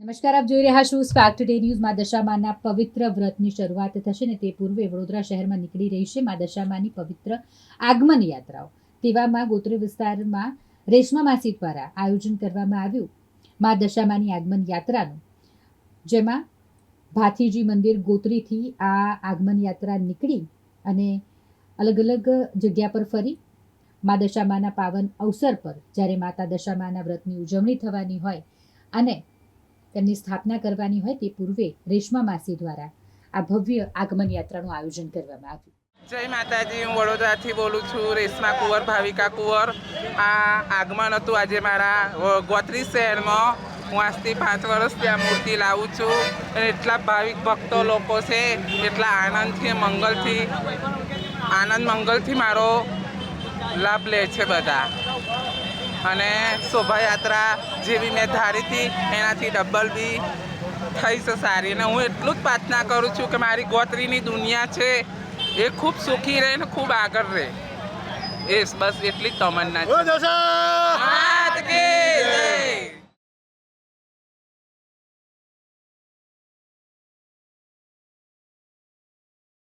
નમસ્કાર, આપ જોઈ રહ્યા છો સ્પાર્ક ટુડે ન્યૂઝમાં દશામાના પવિત્ર વ્રતની શરૂઆત થશે ને તે પૂર્વે વડોદરા શહેરમાં નીકળી રહી છે મા દશામાની પવિત્ર આગમન યાત્રાઓ. તેવામાં ગોત્રી વિસ્તારમાં રેશમા માસી દ્વારા આયોજન કરવામાં આવ્યું મા દશામાની આગમન યાત્રાનું, જેમાં ભાથીજી મંદિર ગોત્રીથી આ આગમન યાત્રા નીકળી અને અલગ અલગ જગ્યા પર ફરી મા દશામાના પાવન અવસર પર જ્યારે માતા દશામાના વ્રતની ઉજવણી થવાની હોય અને તેમની સ્થાપના કરવાની હોય તે પૂર્વે રેશમા માસી દ્વારા આ ભવ્ય આગમન યાત્રાનું આયોજન કરવામાં આવ્યું. જય માતાજી, હું વડોદરાથી બોલું છું, રેશમા કુંવર, ભાવિકા કુંવર. આ આગમન હતું આજે મારા ગોત્રી શહેરમાં. હું આજથી પાંચ વર્ષથી આ મૂર્તિ લાવું છું. એટલા ભાવિક ભક્તો લોકો છે, એટલા આનંદથી, મંગલથી, આનંદ, મંગલથી મારો લાભ લે છે બધા. અને શોભાયાત્રા જેવી મેં ધારી હતી એનાથી ડબલ બી થઈ છે સારી. અને હું એટલું જ પ્રાર્થના કરું છું કે મારી ગોત્રીની દુનિયા છે એ ખૂબ સુખી રહે ને ખૂબ આગળ રહે. એ બસ એટલી જ તમન્ના છે.